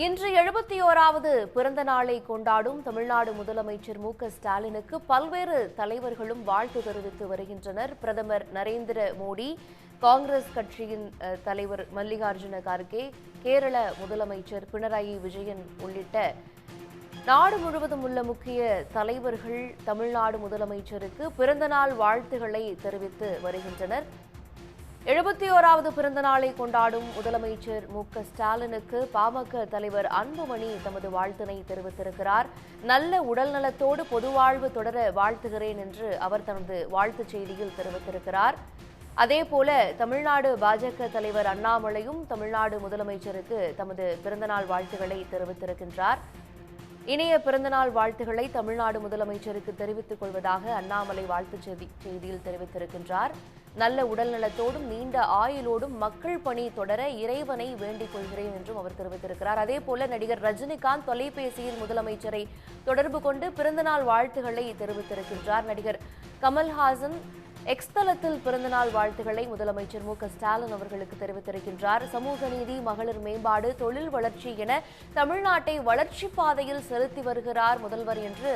இன்று எழுபத்தி ஓராவது பிறந்த நாளை கொண்டாடும் தமிழ்நாடு முதலமைச்சர் மு க ஸ்டாலினுக்கு பல்வேறு தலைவர்களும் வாழ்த்து தெரிவித்து வருகின்றனர். பிரதமர் நரேந்திர மோடி காங்கிரஸ் கட்சியின் தலைவர் மல்லிகார்ஜுன கார்கே கேரள முதலமைச்சர் பினராயி விஜயன் உள்ளிட்ட நாடு முழுவதும் உள்ள முக்கிய தலைவர்கள் தமிழ்நாடு முதலமைச்சருக்கு பிறந்தநாள் வாழ்த்துக்களை தெரிவித்து வருகின்றனர். எழுபத்தி ஓராவது பிறந்த நாளை கொண்டாடும் முதலமைச்சர் மு க ஸ்டாலினுக்கு பாமக தலைவர் அன்புமணி தமது வாழ்த்தினை தெரிவித்திருக்கிறார். நல்ல உடல்நலத்தோடு பொதுவாழ்வு தொடர வாழ்த்துகிறேன் என்று அவர் தனது வாழ்த்துச் செய்தியில் தெரிவித்திருக்கிறார். அதேபோல தமிழ்நாடு பாஜக தலைவர் அண்ணாமலையும் தமிழ்நாடு முதலமைச்சருக்கு தமது பிறந்தநாள் வாழ்த்துக்களை தெரிவித்திருக்கின்றார். இணைய பிறந்தநாள் வாழ்த்துக்களை தமிழ்நாடு முதலமைச்சருக்கு தெரிவித்துக் கொள்வதாக அண்ணாமலை வாழ்த்துச் செய்தி செய்தியில் தெரிவித்திருக்கின்றார். நல்ல உடல்நலத்தோடும் நீண்ட ஆயுளோடும் மக்கள் பணி தொடர இறைவனை வேண்டிக் கொள்கிறேன் என்றும் அவர் தெரிவித்திருக்கிறார். அதே போல நடிகர் ரஜினிகாந்த் தொலைபேசியில் முதலமைச்சரை தொடர்பு கொண்டு பிறந்தநாள் வாழ்த்துக்களை தெரிவித்திருக்கின்றார். நடிகர் கமல்ஹாசன் எக்ஸ்தலத்தில் பிறந்தநாள் வாழ்த்துக்களை முதலமைச்சர் மு ஸ்டாலின் அவர்களுக்கு தெரிவித்திருக்கின்றார். சமூக நீதி மகளிர் மேம்பாடு தொழில் வளர்ச்சி என தமிழ்நாட்டை வளர்ச்சி பாதையில் செலுத்தி வருகிறார் முதல்வர் என்று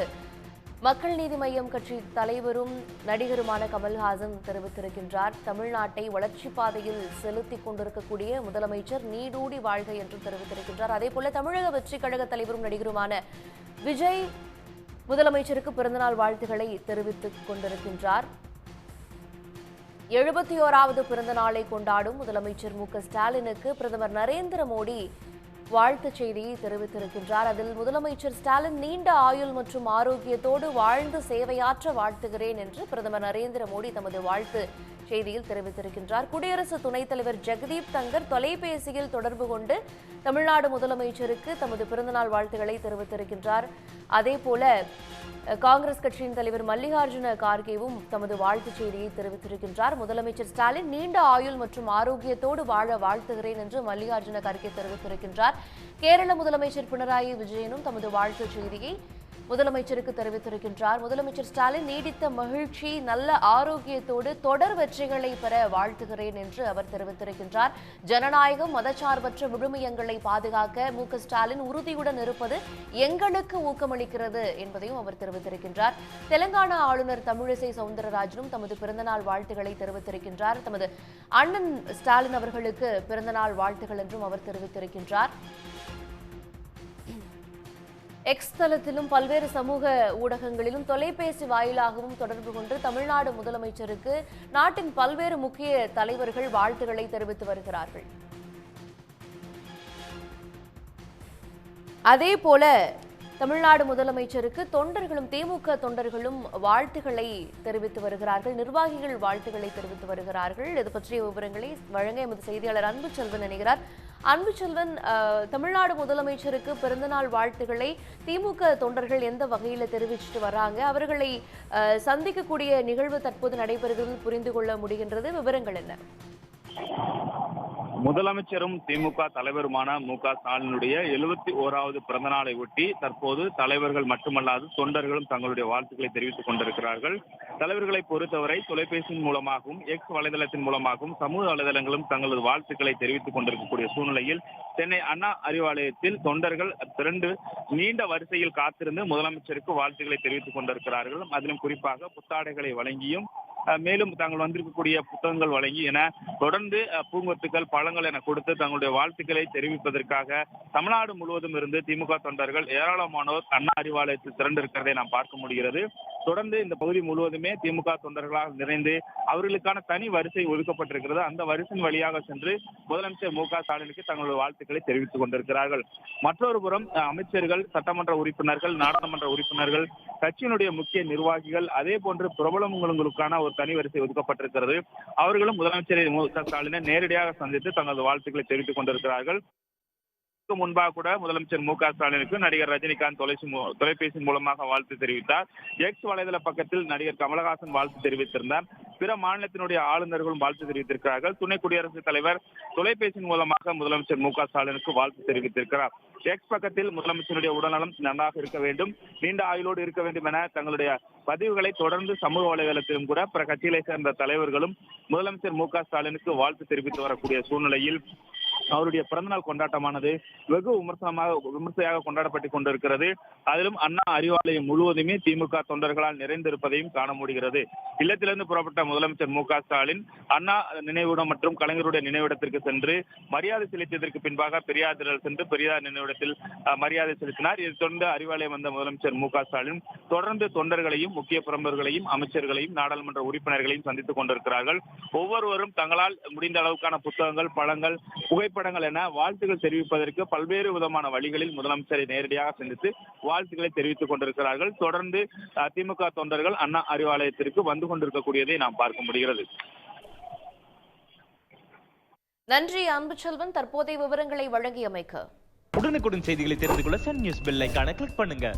மக்கள் நீதி மய்யம் கட்சி தலைவரும் நடிகருமான கமல்ஹாசன் தெரிவித்திருக்கின்றார். தமிழ்நாட்டை வளர்ச்சி பாதையில் செலுத்திக் கொண்டிருக்கக்கூடிய முதலமைச்சர் நீடூடி வாழ்க என்று தெரிவித்திருக்கின்றார். அதேபோல தமிழக வெற்றி கழக தலைவரும் நடிகருமான விஜய் முதலமைச்சருக்கு பிறந்தநாள் வாழ்த்துக்களை தெரிவித்துக் கொண்டிருக்கின்றார். எழுபத்தி ஓராவது பிறந்த நாளை கொண்டாடும் முதலமைச்சர் மு க ஸ்டாலினுக்கு பிரதமர் நரேந்திர மோடி வாழ்த்துச் செய்தியை தெரிவித்திருக்கின்றார். அதில் முதலமைச்சர் ஸ்டாலின் நீண்ட ஆயுள் மற்றும் ஆரோக்கியத்தோடு வாழ்ந்து சேவையாற்ற வாழ்த்துகிறேன் என்று பிரதமர் நரேந்திர மோடி தமது வாழ்த்து செய்தியில் தெரிவித்திருக்கின்றார். குடியரசு துணைத் தலைவர் ஜெகதீப் தங்கர் தொலைபேசியில் தொடர்பு கொண்டு தமிழ்நாடு முதலமைச்சருக்கு தமது பிறந்தநாள் வாழ்த்துக்களை தெரிவித்திருக்கின்றார். அதேபோல காங்கிரஸ் கட்சியின் தலைவர் மல்லிகார்ஜுன கார்கேவும் தமது வாழ்த்துச் செய்தியை தெரிவித்திருக்கின்றார். முதலமைச்சர் ஸ்டாலின் நீண்ட ஆயுள் மற்றும் ஆரோக்கியத்தோடு வாழ வாழ்த்துகிறேன் என்று மல்லிகார்ஜுன கார்கே தெரிவித்திருக்கின்றார். கேரள முதலமைச்சர் பினராயி விஜயனும் தமது வாழ்த்துச் செய்தியை முதலமைச்சருக்கு தெரிவித்திருக்கின்றார். முதலமைச்சர் ஸ்டாலின் நீடித்த மகிழ்ச்சி நல்ல ஆரோக்கியத்தோடு தொடர் வெற்றிகளை பெற வாழ்த்துகிறேன் என்று அவர் தெரிவித்திருக்கின்றார். ஜனநாயகம் மதச்சார்பற்ற விழுமியங்களை பாதுகாக்க மு. ஸ்டாலின் உறுதியுடன் இருப்பது எங்களுக்கு ஊக்கமளிக்கிறது என்பதையும் அவர் தெரிவித்திருக்கின்றார். தெலங்கானா ஆளுநர் தமிழிசை சவுந்தரராஜனும் தமது பிறந்தநாள் வாழ்த்துக்களை தெரிவித்திருக்கின்றார். தமது அண்ணன் ஸ்டாலின் அவர்களுக்கு பிறந்தநாள் வாழ்த்துகள் என்றும் அவர் தெரிவித்திருக்கின்றார். எக்ஸ் தளத்திலும் பல்வேறு சமூக ஊடகங்களிலும் தொலைபேசி வாயிலாகவும் தொடர்பு கொண்டு தமிழ்நாடு முதலமைச்சருக்கு நாட்டின் பல்வேறு முக்கிய தலைவர்கள் வாழ்த்துக்களை தெரிவித்து வருகிறார்கள். அதே போல தமிழ்நாடு முதலமைச்சருக்கு தொண்டர்களும் திமுக தொண்டர்களும் வாழ்த்துக்களை தெரிவித்து வருகிறார்கள். நிர்வாகிகள் வாழ்த்துக்களை தெரிவித்து வருகிறார்கள். இது பற்றிய விவரங்களை வழங்க எமது செய்தியாளர் அன்பு செல்வன் நினைக்கிறார் அன்பு செல்வன் தமிழ்நாடு முதலமைச்சருக்கு பிறந்தநாள் வாழ்த்துக்களை திமுக தொண்டர்கள் எந்த வகையில் தெரிவிச்சிட்டு வராங்க? அவர்களை சந்திக்கக்கூடிய நிகழ்வு தற்போது நடைபெறுகிறது புரிந்து கொள்ள முடிகின்றது. விவரங்கள் என்ன? முதலமைச்சரும் திமுக தலைவருமான மு க ஸ்டாலினுடைய எழுபத்தி ஓராவது பிறந்த நாளை ஒட்டி தற்போது தலைவர்கள் மட்டுமல்லாது தொண்டர்களும் தங்களுடைய வாழ்த்துக்களை தெரிவித்துக் கொண்டிருக்கிறார்கள். தலைவர்களை பொறுத்தவரை தொலைபேசியின் மூலமாகவும் எக்ஸ் வலைதளத்தின் மூலமாகவும் சமூக வலைதளங்களும் தங்களது வாழ்த்துக்களை தெரிவித்துக் கொண்டிருக்கக்கூடிய சூழ்நிலையில் சென்னை அண்ணா அறிவாலயத்தில் தொண்டர்கள் திரண்டு நீண்ட வரிசையில் காத்திருந்து முதலமைச்சருக்கு வாழ்த்துக்களை தெரிவித்துக் கொண்டிருக்கிறார்கள். அதிலும் குறிப்பாக புத்தாடைகளை வழங்கியும் மேலும் தாங்கள் வந்திருக்கக்கூடிய புத்தகங்கள் வழங்கி என தொடர்ந்து பூங்கொத்துக்கள் பழங்கள் என கொடுத்து தங்களுடைய வாழ்த்துக்களை தெரிவிப்பதற்காக தமிழ்நாடு முழுவதும் இருந்து திமுக தொண்டர்கள் ஏராளமானோர் அண்ணா அறிவாலயத்தில் திரண்டிருக்கிறதை நாம் பார்க்க முடிகிறது. தொடர்ந்து இந்த பகுதி முழுவதுமே திமுக தொண்டர்களால் நிறைந்து அவர்களுக்கான தனி வரிசை ஒதுக்கப்பட்டிருக்கிறது. அந்த வரிசையின் வழியாக சென்று முதலமைச்சர் மு க ஸ்டாலினுக்கு தங்களுடைய வாழ்த்துக்களை தெரிவித்துக் கொண்டிருக்கிறார்கள். மற்றொரு புறம் அமைச்சர்கள் சட்டமன்ற உறுப்பினர்கள் நாடாளுமன்ற உறுப்பினர்கள் கட்சியினுடைய முக்கிய நிர்வாகிகள் அதே போன்று பிரபலங்களுக்கான ஒரு தனி வரிசை ஒதுக்கப்பட்டிருக்கிறது. அவர்களும் முதலமைச்சரை மு க ஸ்டாலினை நேரடியாக சந்தித்து தங்களது வாழ்த்துக்களை தெரிவித்துக் கொண்டிருக்கிறார்கள். இதற்கு முன்பாக கூட முதலமைச்சர் மு க ஸ்டாலினுக்கு நடிகர் ரஜினிகாந்த் தொலைசி தொலைபேசி மூலமாக வாழ்த்து தெரிவித்தார். எக்ஸ் வலைதள பக்கத்தில் நடிகர் கமலஹாசன் வாழ்த்து தெரிவித்திருந்தார். பிற மாநிலத்தினுடைய ஆளுநர்களும் வாழ்த்து தெரிவித்திருக்கிறார்கள். துணை குடியரசுத் தலைவர் தொலைபேசி மூலமாக முதலமைச்சர் மு க ஸ்டாலினுக்கு வாழ்த்து தெரிவித்திருக்கிறார். எக்ஸ் பக்கத்தில் முதலமைச்சருடைய உடல்நலம் நன்றாக இருக்க வேண்டும் நீண்ட ஆயுளோடு இருக்க வேண்டும் என தங்களுடைய பதிவுகளை தொடர்ந்து சமூக வலைதளத்திலும் கூட பிற கட்சிகளை சேர்ந்த தலைவர்களும் முதலமைச்சர் மு க ஸ்டாலினுக்கு வாழ்த்து தெரிவித்து வரக்கூடிய சூழ்நிலையில் அவருடைய பிறந்தநாள் கொண்டாட்டமானது வெகு விமர்சனமாக விமர்சையாக கொண்டாடப்பட்டு கொண்டிருக்கிறது. அதிலும் அண்ணா அறிவாலயம் முழுவதுமே திமுக தொண்டர்களால் நிறைந்திருப்பதையும் காண முடிகிறது. இல்லத்திலிருந்து புறப்பட்ட முதலமைச்சர் மு ஸ்டாலின் அண்ணா நினைவிடம் மற்றும் கலைஞருடைய நினைவிடத்திற்கு சென்று மரியாதை செலுத்தியதற்கு பின்பாக பெரியார் திடல் சென்று பெரியார் நினைவிடத்தில் அஹ், மரியாதை செலுத்தினார். இதைத் தொடர்ந்து அறிவாலயம் வந்த முதலமைச்சர் மு ஸ்டாலின் தொடர்ந்து தொண்டர்களையும் முக்கிய பிரமுகர்களையும் அமைச்சர்களையும் நாடாளுமன்ற உறுப்பினர்களையும் சந்தித்துக் கொண்டிருக்கிறார்கள். ஒவ்வொருவரும் தங்களால் முடிந்த அளவுக்கான புத்தகங்கள் பழங்கள் புகைப்படங்கள் என வாழ்த்துக்கள் தெரிவிப்பதற்கு பல்வேறு விதமான வழிகளில் முதலமைச்சரை நேரடியாக சந்தித்து வாழ்த்துக்களை தெரிவித்துக் கொண்டிருக்கிறார்கள். தொடர்ந்து திமுக தொண்டர்கள் அண்ணா அறிவாலயத்திற்கு வந்து கொண்டிருக்கக்கூடியதை நாம் பார்க்க முடிகிறது. நன்றி அன்புச்செல்வன். தற்போதைய விவரங்களை வழங்கியமைக்கு. உடனுக்குடன் செய்திகளை தெரிந்து கொள்ள சன் நியூஸ் பெல் ஐகானை கிளிக் பண்ணுங்க.